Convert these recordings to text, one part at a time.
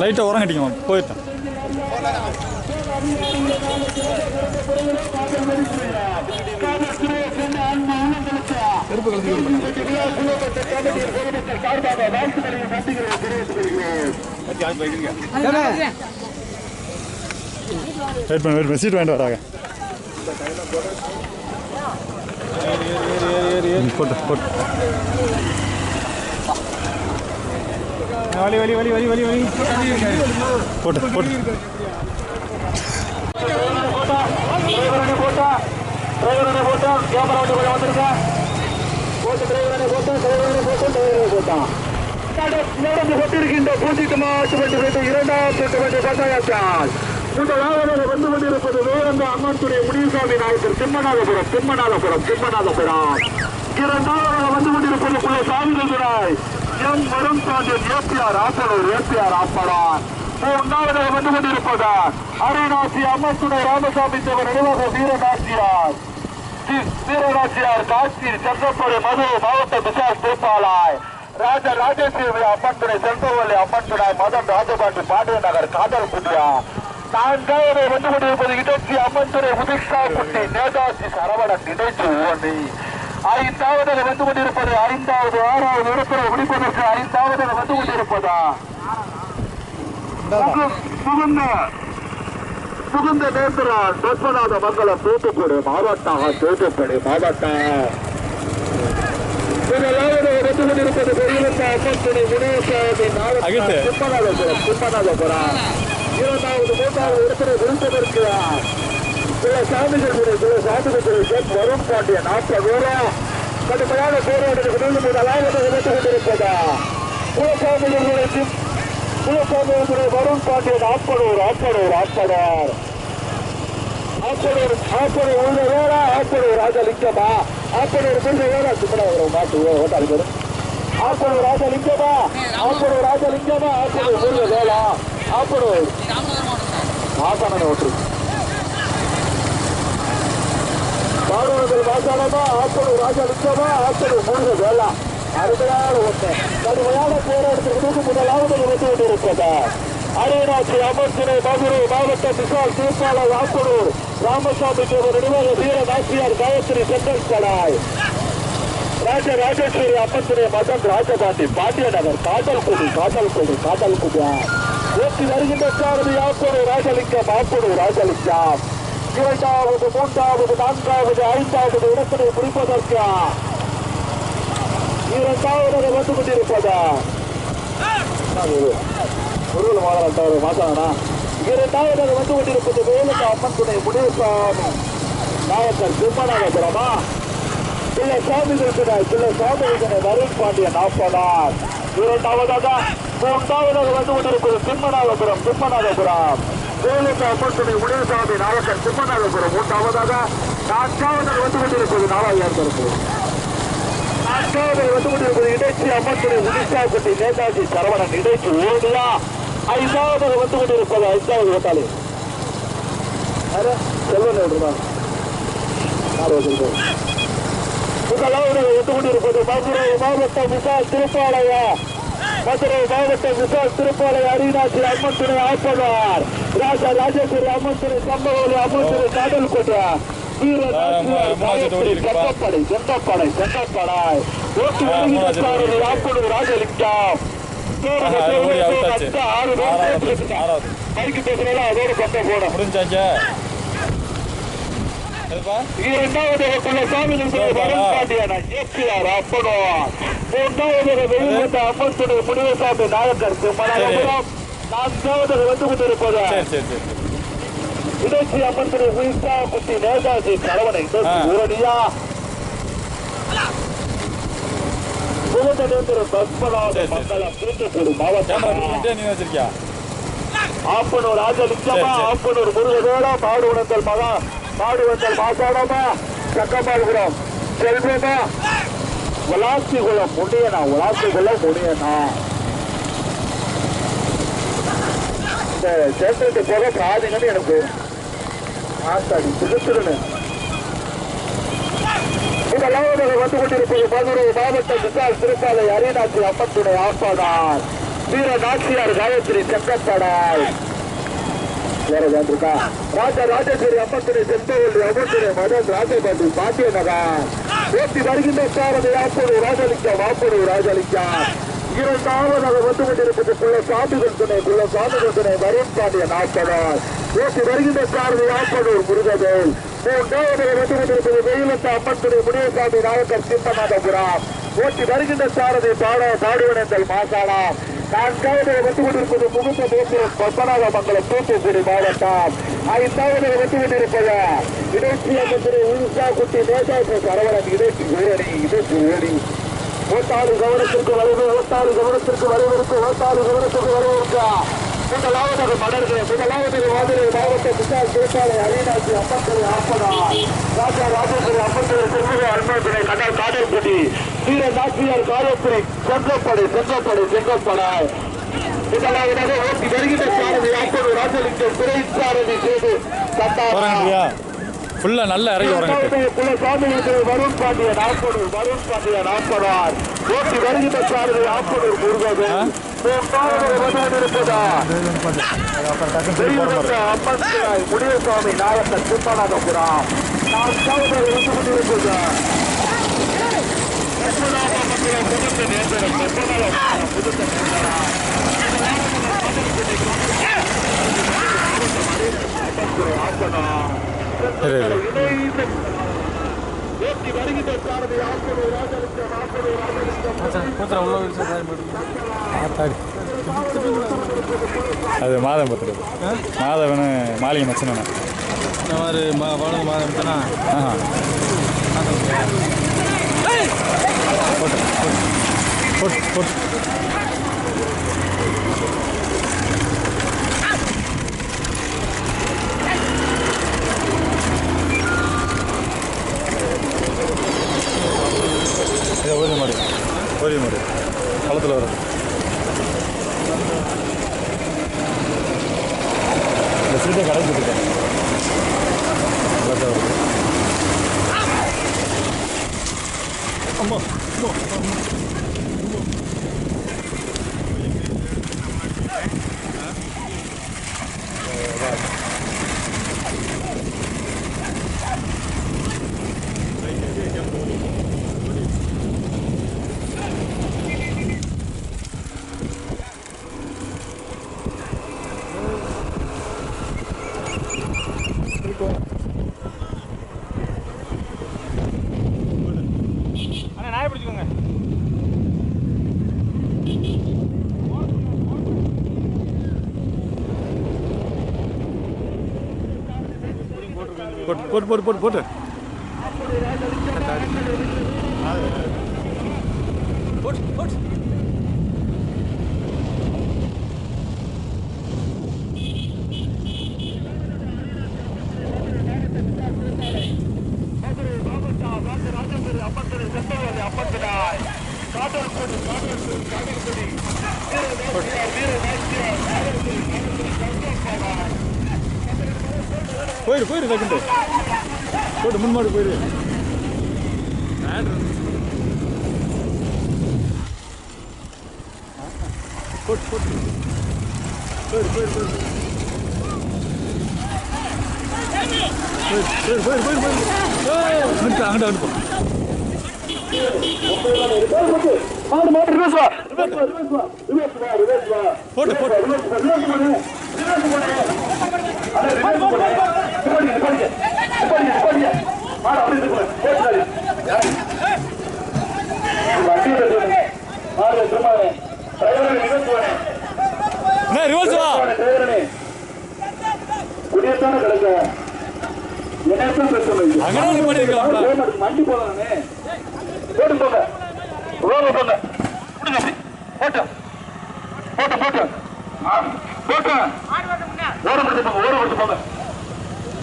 லைட்டை உரம் கட்டிக்கமா போயிட்டேன் வெயிட் பண்ணு வெயிட் பண்ணு சீட் வாங்கிட்டு வராங்க. போட்டு போட்டு. வலி வலி வலி வலி வலி வலி. போட்டு போட்டு. போட்டா. டிரைவரனை போட்டா. கேமரா வண்டி நடந்து கொண்டிருக்கின்ற பூஜ்ஜிட்டு மாட்டு இரண்டாம் செட்டு வண்டி பத்தாயிரம் வந்து கொண்டிருப்பது வேறந்த அண்ணாத்துறை முனிசாமி நாயக்கர் திம்மநாதபுரம் திம்மநாதபுரம் திம்மநாதபுரம் இரண்டாவதாக வந்து கொண்டிருப்பது புள்ள சாமிகள் துணாய் எம் வரும் பாண்டியன் ஏபிஆர் ஆப்பனூர் ஏபிஆர் ஆப்பனார் மூன்றாவதாக வந்து கொண்டிருப்பது அருணாசி அம்மத்துணை ராமசாமி தேவர் நினைவாக வீரநாசியார் சி- வீரநாச்சியார் காட்சி சந்திரப்படி மதுரை மாவட்ட விசார் தீர்ப்பாளாய் ராஜ ராஜேஸ்வரி அம்மன் துணை செல்பவல்லி அம்மன் துணை மதன் ராஜபாண்டி பாண்டிய நகர் காதல் குட்டியா. நான்காவது வந்து கொண்டிருப்பது இடைச்சி அம்மன் துணை உதிஷா குட்டி நேதாஜி சரவணன் இடைச்சி ஓனி ஐந்தாவது வந்து கொண்டிருப்பது ஐந்தாவது ஆறாவது இடத்துல முடிப்பதற்கு ஐந்தாவது வந்து கொண்டிருப்பதா? முகுந்த முகுந்த நேந்திரன் பத்மநாத மங்கலம் தூத்துக்குடி மாவட்டம். தூத்துக்குடி மாவட்டம் கொண்டிருப்பது பெரியவந்த அகித்து. நாவட்டம் திம்மநாதபுரம் திம்மநாதபுரம் இரண்டாவது மூன்றாவது இடத்துல விருந்ததற்கு சில சாமிகள் சில சாமிகள் வரும் பாண்டிய நாற்பது பேரும் கடுமையான போராட்டத்துக்கு முதலாவது வந்து கொண்டிருப்பதா? குலசாமிகளுடைய திம் குலசாமிகளுடைய வருண் பாண்டியன் ஆப்பனூர் ஆப்பனூர் ஆப்பனார் ஆப்பனூர் ஆப்பனூர் உள்ள வேறா ஆப்பனூர் ராஜலிங்கமா ஆப்பனூர் முருக வேறா சுப்பனாவரம் மாட்டு ஓட்டாளி பேரு ஆப்பனூர் ராஜலிங்கமா ஆப்பனூர் ராஜலிங்கமா ஆப்பனூர் உள்ள வேளா ஆப்பனூர் ஆப்பனூர் ஓட்டு. பாடுவதல் வாசாலமா ஆப்பனூர் ராஜலிங்கமா ஆப்பனூர் முருக வேளா அருமையான ஒன்று கடுமையான போராட்டத்திற்கு முதலாவது வந்து கொண்டிருக்கிறது அரியநாச்சி அமர்சினை மதுரை மாவட்டம் விசால் தீர்ப்பாளர் ஆப்பனூர் ராமசாமி தேவர் நினைவாக வீர நாச்சியார் காயத்ரி சென்ட்ரல் கடாய் ராஜ ராஜேஸ்வரி அம்மத்திரை மதம் ராஜபாண்டி பாண்டிய நகர் காதல் குடி காதல் குடி காதல் குடியா ஓட்டி வருகின்ற சாரதி ஆப்பனூர் ராஜலிங்கம் ஆப்பனூர் ராஜலிங்கம். இரண்டாவது மூன்றாவது நான்காவது ஐந்தாவது இடத்தினை முடிப்பதற்கு இரண்டாவது வந்து கொண்டிருப்பதா முருகல் மாதம் தவறு மாசானா இரண்டாவது வந்து கொண்டிருப்பது வேலுக்கு அம்மன் துணை முனிசாமி நாயக்கர் திருமணாபுரமா சில சாமிகள் துணை சில சாமிகள் துணை வருண் பாண்டியன் நாற்பதார் இரண்டாவதாக மூன்றாவதாக வந்து கொண்டிருப்பது திருமணாபுரம் திருமணாபுரம் வேலுக்கு அம்மன் துணை முனிசாமி நாயக்கர் திருமணாபுரம் மூன்றாவதாக நான்காவதாக வந்து கொண்டிருப்பது நாலாயிரம் இருக்கிறது வந்து கொண்டிருப்பது இடைச்சி அம்மத்துறை உடிசா குட்டி நேதாஜி சரவணன். இடைச்சி ஓடியா ஐந்தாவது வந்து கொண்டிருப்பது ஐந்தாவது ஓட்டாளி செல்வன் விடுறாங்க முதலாவது வந்து கொண்டிருப்பது மதுரை மாவட்டம் விசால் திருப்பாளையா. மதுரை மாவட்டம் விசால் திருப்பாளைய அரிநாச்சி அம்மன் துணை ஆப்பனார். ராஜா ராஜேஸ்வரி அம்மன் துணை சம்பவலி அம்மன் கோட்டா செந்தப்படை செந்தப்படை செந்தப்படை ஓட்டு வருகிறார் ஆப்பனூர் ராஜலிங்கம் முடிஞ்சாச்சா இரண்டாவது வகுப்புள்ள நாயக்கர் நான்காவது வந்து கொண்டிருப்பது இடைச்சி உயிர்த்தா குட்டி நேதாஜி புகழ்ந்தேந்திர பத்மநாத சரி, சரி. மண்டலம் கேமரா மாவட்டம். ஆப்பனூர் ராஜலிங்கமா முருகவேடா பாடுவனத்தல் மகா பாடுவந்தல் மாசாடமா சக்கமாபுரம் செல்வமா முடியனா உலாசிகுளம் முடியனா இந்த சேத்திரத்தை போக பாதிங்கன்னு எனக்கு ஆத்தாடி இந்த இதெல்லாம் வந்து கொண்டிருப்பது மதுரை மாவட்ட விசால் திருப்பாலை அரியநாச்சி அம்மத்துடைய ஆப்பாடார் வீர நாச்சியார் காயத்ரி செங்கப்படாய் வேறதா ராஜா ராஜேஸ்வரி அம்மத்துடைய செந்தவள்ளி அம்மத்துடைய மதன் ராஜபாண்டி பாண்டிய நகர் வருகின்ற சாரதி ஆப்படு ராஜலிக்கா வாப்படு ராஜலிக்கா இரண்டாவதாக வந்து கொண்டிருப்பது சாமிகள் துணை குள்ள சாமிகள் துணை வருண் பாண்டிய நாற்பதார் ஓட்டி வருகின்ற சார்பு ஆப்படூர் முருகவேல். மூன்றாவதாக வந்து கொண்டிருப்பது வெயிலத்த அம்மத்துடைய முனியசாமி நாயக்கர் சிம்மநாதபுரம் ஓட்டி வருகின்ற சாரதி பாட பாடுவனங்கள் மாசாளா நான்காவது வந்து கொண்டிருப்பது முகுந்த கோபுரம் பத்மநாபமங்கலம் தூத்துக்குடி மாவட்டம். ஐந்தாவது வந்து கொண்டிருப்பது இடைச்சி அமைச்சர் உருசா குட்டி நேதாஜி சரவணன் இடைச்சி ஊரணி இடைச்சி ஊரணி ஓட்டாளி கவனத்திற்கு வரைவு ஓட்டாளி கவனத்திற்கு வரவிருக்கு ஓட்டாளி கவனத்திற்கு வரவிருக்கா முதலாவது மலர்கள் முதலாவது மாதிரி மாவட்ட விசால் திருப்பாலை அரியநாச்சி அம்பத்தரை ஆப்பனா ராஜா ராஜேந்திர அம்பத்தரை செல்வக அன்பத்தினை கடல் காடல்குடி வீர நாச்சியார் காரியத்துறை செங்கப்படை செங்கப்படை செங்கப்படை முதலாவதாக ஓட்டி வருகின்ற சாரதி ஆப்பனூர் ராஜலிங்கம் துறை சாரதி செய்து தட்டா ஃபுல்லா நல்ல இறங்கி வரங்கட்டு வருண் பாண்டிய நாற்பனூர் வருண் பாண்டிய நாற்பதார் ஓட்டி வருகின்ற சாரதி ஆப்பனூர் முருகவேல் மூன்றாவது வந்து இருப்பதா பெரியவங்க அம்மன் முனியசாமி நாயக்கர் சிம்மநாதபுரம் நான்காவது அது மாதம் பத்துரு மாதவனு மாளிகை மச்சனா இந்த மாதிரி மா வளர்ந்து மாதம்னா ஆஹா. போட்டு போட்டு. இதை ஓரிய மாடு ஓரிய மாடு களத்தில் வரும். இந்த சீட்டை கடைக்கு விட்டுட்டேன் அம்மா. போட்டு போட்டு போட்டு போட்டு போட்டு போட்டு போட்டு போயிடு போயிடு போட்டு முன்மாடு போயிடு போட்டு போட்டு போயிடு போயிடு போயிடு போயிடு போயிடு போயிடு போயிடு அங்கிட்டு அங்கிட்டு மாடு மாடு ரிவர்ஸ் வா ரிவர்ஸ் வா ரிவர்ஸ் வா ரிவர்ஸ் வா ரிவர்ஸ் வா போட்டு போட்டு ரிவர்ஸ் வா ரிவர்ஸ் போடு ரிவர்ஸ் போடு அட ரிவர்ஸ் போடு. நிப்பாடி நிப்பாடி நிப்பாடி நிப்பாடி மாடு அப்படி போட்டு வண்டி எடுத்து மாடு திரும்பாதே டிரைவர் என்ன ரிவர்ஸ் வா. டிரைவரனே குடியத்தான கிடக்க? என்னத்தான் பிரச்சனை நிப்பாட்டி இருக்கலாம்ல. மண்டி போலாமே போட்டு போங்க ரோல போங்க போட்டு. போட்டு போட்டு. ஆ, போட்டு. ஓரம் கொடுத்து போங்க ஓரம் கொடுத்து போங்க.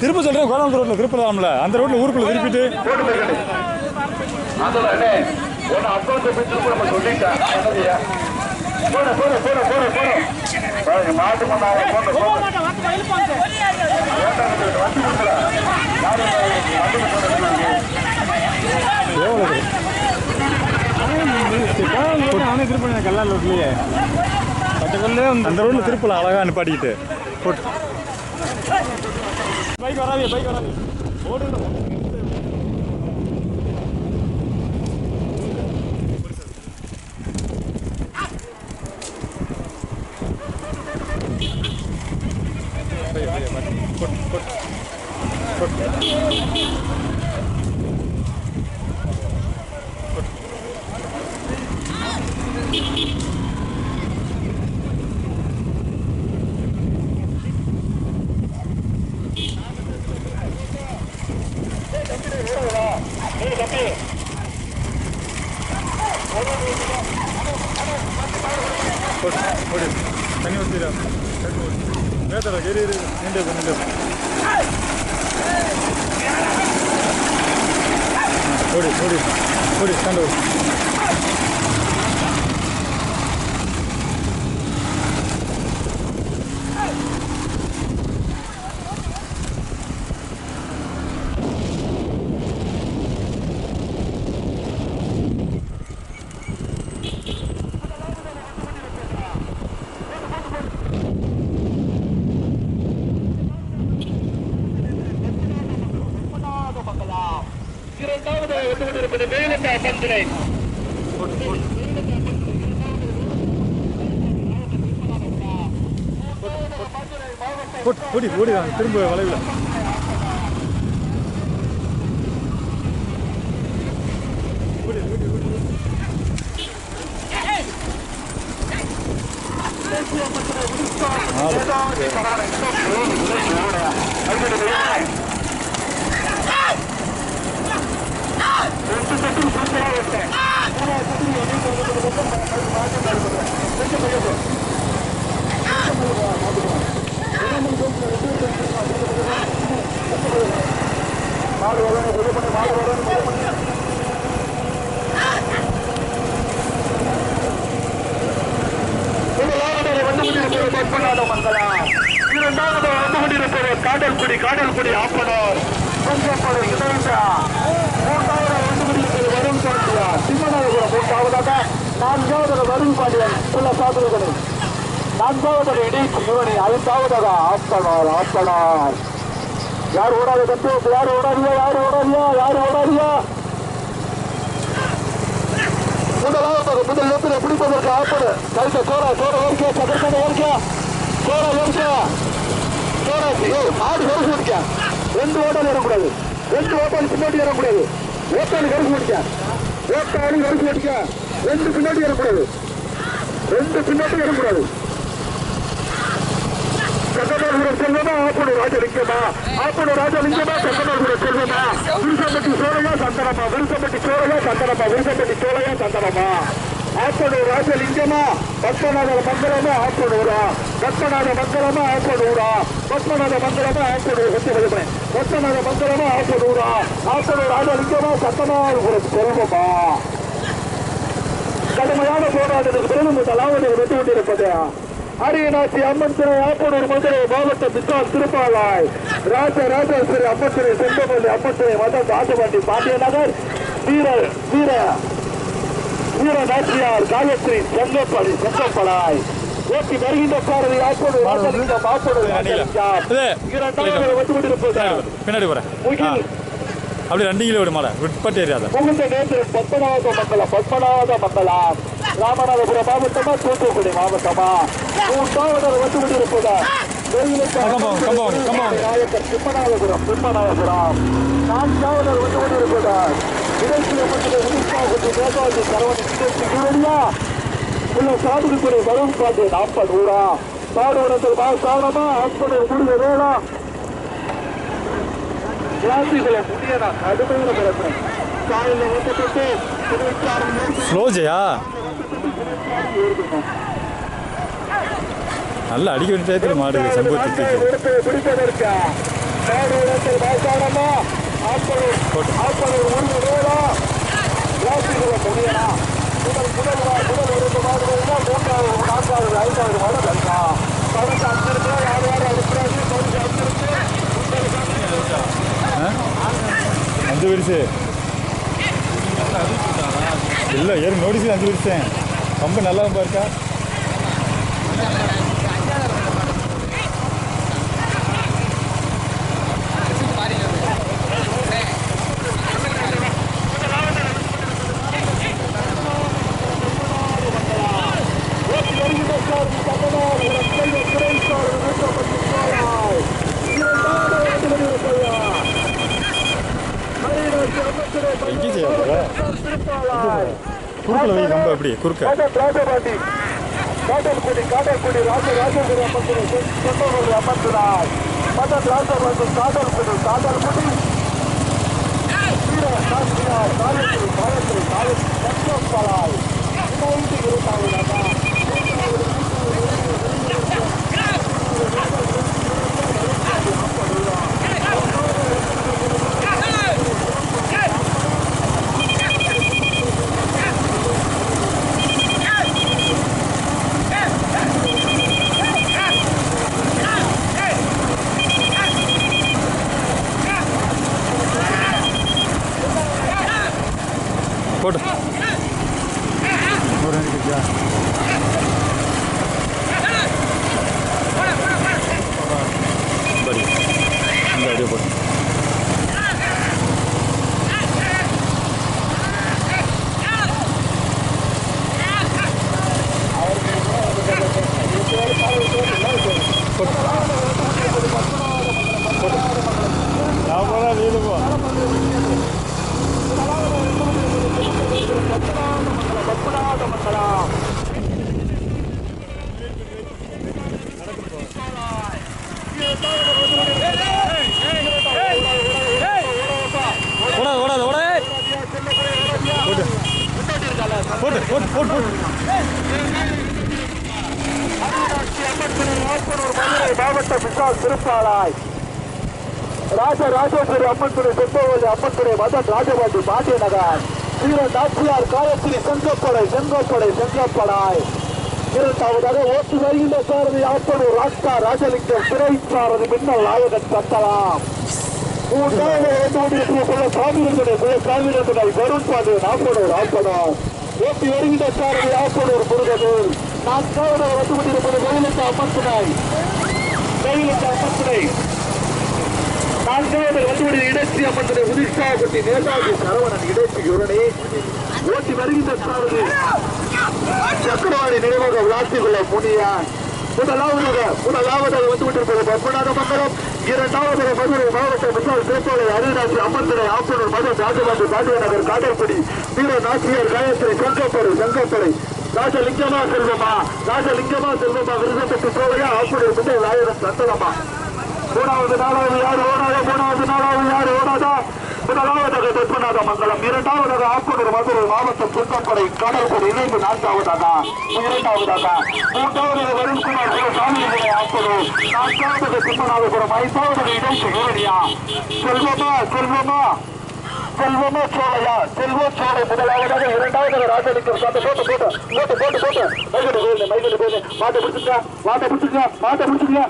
திருப்ப சொல்றேன் கோலாம்பூர் ரோட்ல திருப்பலாம்ல அந்த ரோட்ல ஊருக்குள்ள திருப்பிட்டு. அவனே திருப்பி கல்லால் ரோட்லயே. அந்த ரோட்ல திருப்பலாம் அழகா நிப்பாட்டிக்கிட்டு. போட்டு. பைக் வராது பைக் வராது. ஓடுங்க Thank you. தண்ணி ஊற்றிடா வேத்தடா கேரி நின்று நின்று ஓடி ஓடி ஓடி கண்டு இரண்டாவது வந்து கொண்டிருப்பது வேலந்தா பந்திரை போட்டு ஓடி ஓடி திரும்ப வளைவில் முதலாவது வந்து கொண்டிருப்பது பத்மநாத மங்களா இரண்டாவது வந்து கொண்டிருப்பது காடல்குடி காடல்குடி ஆப்பனூர் கொஞ்சப்படு இணைந்தா மூன்றாவது வந்து கொண்டிருப்பது வருண் பாண்டியா சிம்மநாதபுரம் நான்காவதாக வருண் பாண்டியன் உள்ள சாதனைகளை நான்காவது இணைப்பு சிவனி ஐந்தாவதாக ஆப்பனார் ஆப்பனார் யார் ஓடாத கட்டு யார் ஓடாதியா? யார் ஓடாதியா? யார் ஓடாதியா? முதலாவதாக முதல் நேரத்தில் பிடிப்பதற்கு ஆப்பது. கருத்த சோழ சோழ ஏற்க சதற்கான ஏற்க சோழ ஏற்க சோழ ஆடு மாடு கருசு முடிக்க ரெண்டு ஓட்டால் ஏறக்கூடாது. ரெண்டு ஓட்டால் பின்னாடி ஏறக்கூடாது. ஓட்டாலும் கருசு முடிக்க ஓட்டாலும் கருசு முடிக்க ரெண்டு பின்னாடி வரக்கூடாது. ரெண்டு பின்னாடி வரக்கூடாது. சங்கநாதபுரம் செல்வமா ஆப்பனூர் ராஜலிங்கமா? ஆப்பனூர் ராஜலிங்கமா சங்கநாதபுரம் செல்வமா? விருசம்பட்டி சோழையா சந்தனமா? விருசம்பட்டி சோழையா சந்தனமா? விருசம்பட்டி சோழையா சந்தனமா? ஆப்பனூர் ராஜலிங்கமா பத்மநாத மங்கலமா ஆப்பனூரா? பத்மநாத மங்கலமா ஆப்பனூரா? பத்மநாத மங்கலமா ஆப்பனூர் பத்மநாத மங்கலமா ஆப்பனூரா? ஆப்பனூர் ராஜலிங்கமா சந்தனாபுரம் செல்வமா கடுமையான போராட்டத்துக்கு பிறகு முதலாவது வெற்றி கொண்டிருப்பது. அரியநாச்சி அம்மன் திரை ஆப்பனூர் மதுரை மாவட்டம் விசால் திருப்பாலாய். ராஜ ராஜேஸ்வரி அம்மன் திரை செங்கமல்லி அம்மன் திரை மதம் ராஜபாண்டி பாண்டிய நகர் வீர வீர வீர நாச்சியார் காயத்ரி செங்கப்படி செங்கப்படாய் ஓட்டி வருகின்ற பாரதி ஆப்பனூர் ராஜலிங்கம் ஆப்பனூர். இரண்டாவது வந்து கொண்டிருப்பது. பின்னாடி முகில் அப்படி ரெண்டு கிலோ விட மாலை விட்பட்டு புகுந்த நேற்று பத்மநாத மங்கலம் பத்மநாத மங்கலம் ராமநாதபுரம் மாவட்டமா தூத்துக்குடி மாவட்டமா? மூன்றாவது வந்து கொண்டிருப்பதா. நாயக்கர் சிம்மநாதபுரம் சிம்மநாதபுரம் நான்காவது வந்து கொண்டிருப்பதா. நேதாஜி சரவணி சூழலியா உள்ள சாதுகுத்துறை வரும் பாண்டிய நாற்பது ஊரா பாடுவனத்தில் சாதனமா ஆஸ்பத்திரி முடிந்த வேளா கிளாசிகளை முடியனா கடுமையான பிரச்சனை காலையில் ஓட்டப்பட்டு ஸ்லோ ஜெயா நல்லா அடிக்க வேண்டிய டயத்தில் மாடு சம்பு திட்டு பிடிப்பதற்கு ஐந்தாவது மாடு கண்டா பரிசு அஞ்சு இருக்கு யார் யார் அனுப்புறாங்க பரிசு அஞ்சு இருக்கு அஞ்சு வரிசை. இல்லை ஏறி நோட்டீஸ் அஞ்சு வரிசை. ரொம்ப நல்லா இருக்கா குறுக்கில் வை அப்படி குறுக்க ராஜபாண்டி காட்டல்குடி காட்டல்குடி ராஜ ராஜகுடி அம்மன் சொந்தகுடி அம்மன் மதன் ராஜபாண்டி காட்டல்குடி காட்டல்குடி வீர சாஸ்திரியார் காலத்திரி காலத்திரி காலத்திரி சந்தோஷாலாய் இணைந்து இருந்தாங்க போட்டு ஒரு ரெண்டு கிட்டியா படி இந்த அப்படியே போட்டு நான் போனா வீடு போ பத்மநாத மங்கலம் ஓடாது ஓடாது ஓடாது போட்டு போட்டு போட்டு போட்டு மாவட்ட விசால் திருப்பாளாய் ராஜ ராஜேஸ்வரி அம்மன் துறை சொத்தவல்லி அம்மன் துறை மதன் ராஜபாண்டி பாண்டிய நகர் வீர நாச்சியார் காயத்ரி செங்கப்படை செங்கப்படை செங்கப்படாய். இரண்டாவதாக ஓட்டு வருகின்ற சாரதி ஆப்பனூர் ராஸ்தா ராஜலிங்கம் சிறை சாரதி மின்னல் நாயகன் சத்தலாம். மூன்றாவது வந்து வருண் பாண்டிய நாப்பனூர் ஆப்பனூர். ஓட்டி வருகின்ற சாரதி ஆப்பனூர் முருகனூர் நான்காவது வந்து கொண்டிருப்பது கோயிலுக்கு அம்மன் துணை. கோயிலுக்கு அம்மன் துணை. நான்காவது வள்ளுவடி இடைச்சி அம்மனுடைய உதிர்ஷ்டாபட்டி நேதாஜி சரவணன் இடைச்சி யுரணி ஓட்டி வருகின்ற சாரதி. சக்கரவாணி நினைவாக விளாசிக்குள்ள முனியா. முதலாவதாக முதலாவதாக வந்து கொண்டிருப்பது பத்மநாத மங்கலம். இரண்டாவது மதுரை மாவட்ட முன்னாள் திருப்பாளை அருணாச்சி அம்மன்துறை ஆப்பனூர் மதுரை ராஜபாண்டி பாண்டியநகர் காட்டல்படி வீர நாச்சியார் காயத்ரி சங்கப்படை சங்கப்படை ராஜலிங்கமா செல்வமா? ராஜலிங்கமா செல்வமா விருதப்பட்டு போவையா ஆப்பனூர் முன்னே ஆயிரம் சந்தனமா? மூணாவது நாலாவது யார்? ஓடாத மூணாவது நாலாவது யார்? ஓடாதா? முதலாவதாக தெற்பநாத மங்கலம் இரண்டாவதாக ஆப்பனூர் மதுரை மாவட்டம் சுத்தப்படை கடல்படை இணைந்து நான்காவதாக? இரண்டாவதாக? மூன்றாவதாக வருண்குமார் சாமி ஆப்பனூர் நான்காவதாக திம்மநாதபுரம் ஐந்தாவதாக இணைப்பு ஏரியா செல்வமா செல்வமா? செல்வமா சோழையா செல்வ சோழை முதலாவதாக இரண்டாவதாக ராஜலிங்கம் சாத்த போட்டு போட்டு போட்டு போட்டு போட்டு. மைகட்டு போயிருந்தேன் மைகட்டு போயிருந்தேன் மாட்டை பிடிச்சிருக்கா? மாட்டை பிடிச்சிருக்கா? மாட்டை பிடிச்சிருக்கா?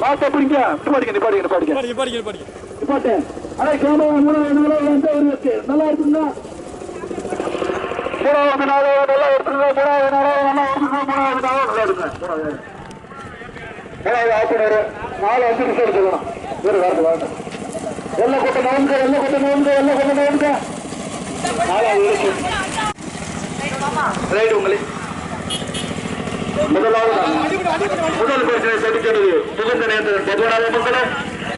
மாட்டை பிடிங்க. நிப்பாடிங்க நிப்பாடிங்க நிப்பாடிங்க படிக்க படிக்க படிக்க நிப்பாட்டு அடே கேமரா மூணாவது நாளாவது எந்த ஒரு இருக்கு. நல்லா இருக்குங்களா மூணாவது நாளாவது நல்லா இருக்குங்க மூணாவது நாளாவது நல்லா இருக்குங்க மூணாவது நாளாவது நல்லா இருக்குங்க மூணாவது ஆப்பினர் நாலு அஞ்சு நிமிஷம் எடுத்துக்கலாம் வேறு வரது வாங்க எல்லாம் கொட்ட நோங்க எல்லாம் கொட்ட நோங்க எல்லாம் கொட்ட நோங்க நாலாவது ரைட் உங்களே. முதலாவது முதல் பிரச்சனை சந்திக்கிறது முகந்த நேரத்தில் பொதுவான மக்களே